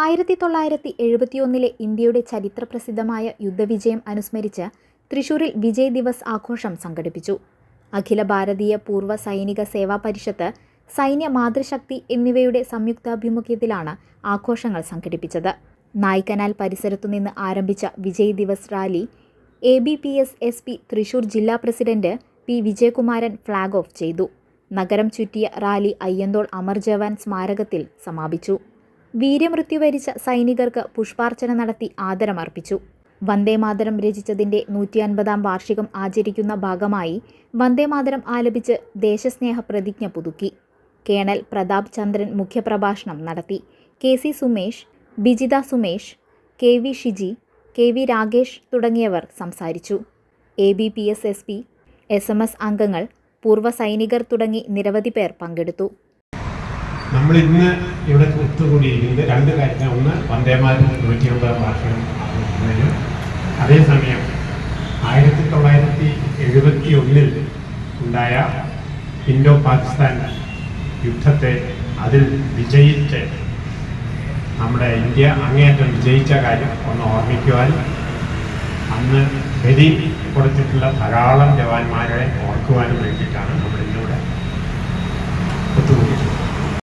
ആയിരത്തി തൊള്ളായിരത്തി എഴുപത്തിയൊന്നിലെ ഇന്ത്യയുടെ ചരിത്രപ്രസിദ്ധമായ യുദ്ധവിജയം അനുസ്മരിച്ച് തൃശൂരിൽ വിജയ് ദിവസ് ആഘോഷം സംഘടിപ്പിച്ചു. അഖില ഭാരതീയ പൂർവ സൈനിക സേവാ പരിഷത്ത് സൈന്യ മാതൃശക്തി എന്നിവയുടെ സംയുക്താഭിമുഖ്യത്തിലാണ് ആഘോഷങ്ങൾ സംഘടിപ്പിച്ചത്. നായ്ക്കനാൽ പരിസരത്തുനിന്ന് ആരംഭിച്ച Vijay Diwas rally A B P S S P Thrissur ജില്ലാ president P Vijayakumaran flag off ചെയ്തു. നഗരം ചുറ്റിയ റാലി അയ്യന്തോൾ അമർ ജവാൻ സ്മാരകത്തിൽ സമാപിച്ചു. വീര്യമൃത്യു വരിച്ച സൈനികർക്ക് പുഷ്പാർച്ചന നടത്തി ആദരമർപ്പിച്ചു. വന്ദേമാതരം രചിച്ചതിന്റെ നൂറ്റി അൻപതാം വാർഷികം ആചരിക്കുന്ന ഭാഗമായി വന്ദേമാതരം ആലപിച്ച് ദേശസ്നേഹ പ്രതിജ്ഞ പുതുക്കി. കേണൽ പ്രതാപ് ചന്ദ്രൻ മുഖ്യപ്രഭാഷണം നടത്തി. K C Sumesh Bijitha Sumesh K V Shiji K V Rakesh തുടങ്ങിയവർ സംസാരിച്ചു. A B P S S P S M S അംഗങ്ങൾ പൂർവ സൈനികർ തുടങ്ങി നിരവധി പേർ പങ്കെടുത്തു. നമ്മൾ ഇന്ന് ഇവിടെ ഒത്തുകൂടിയിരിക്കുന്നത് രണ്ട് കാര്യങ്ങൾ. ഒന്ന് വന്ദേമാതരം നൂറ്റി ഒമ്പതാം ആഘോഷിക്കുന്നതിനും അതേസമയം ആയിരത്തി തൊള്ളായിരത്തി എഴുപത്തി ഒന്നിൽ ഉണ്ടായ ഇൻഡോ പാകിസ്ഥാൻ യുദ്ധത്തെ അതിൽ വിജയിച്ച് നമ്മുടെ ഇന്ത്യ അങ്ങേയറ്റം വിജയിച്ച കാര്യം ഒന്ന് ഓർമ്മിക്കുവാൻ അന്ന് ബലി കൊടുത്തിട്ടുള്ള ധാരാളം ജവാന്മാരെ ഓർക്കുവാനും വേണ്ടിയിട്ടാണ്